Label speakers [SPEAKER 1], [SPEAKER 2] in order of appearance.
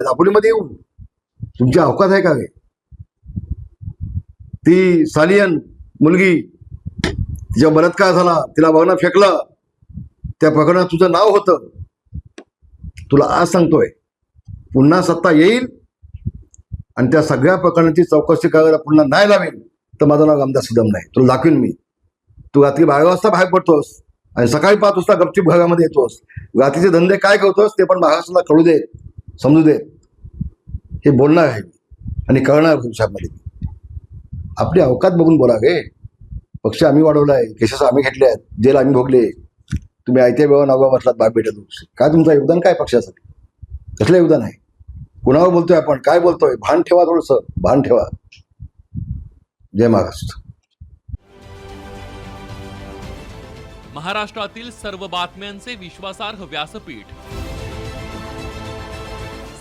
[SPEAKER 1] दापोलीमध्ये येऊन तुमची अवकात आहे का गे ती सालियन मुलगी तिच्या बलात्कार झाला तिला भवनात फेकलं त्या प्रकरणात तुझं नाव होतं. तुला आज सांगतोय पुन्हा सत्ता येईल आणि त्या सगळ्या प्रकरणाची चौकशी करायला पुन्हा नाही लावेल. तर माझं नाव आमदार सुदम नाही. तुला दाखवीन मी. तू रात्री बारा वाजता बाहेर पडतोस आणि सकाळी पाच वाजता गपचूप घरामध्ये येतोस. रात्रीचे धंदे काय करतोस ते पण महाराष्ट्राला कळू देत समजू देत हे बोलणार आहे मी आणि कळणार तुमच्यामध्ये. आपली अवकात बघून बोला गे. पक्ष आम्ही वाढवलाय केसेस आम्ही घेतले आहेत जेल आम्ही भोगले. तुम्ही आयत्या वेळा नववा बसलात बाप भेटत काय तुमचं योगदान काय पक्षासाठी? कसलं योगदान आहे? कुणावर बोलतोय आपण? काय बोलतोय? भान ठेवा थोडंसं. भान ठेवा. जय महाराष्ट्र.
[SPEAKER 2] महाराष्ट्रातील सर्व बातम्यांचे विश्वासार्ह व्यासपीठ.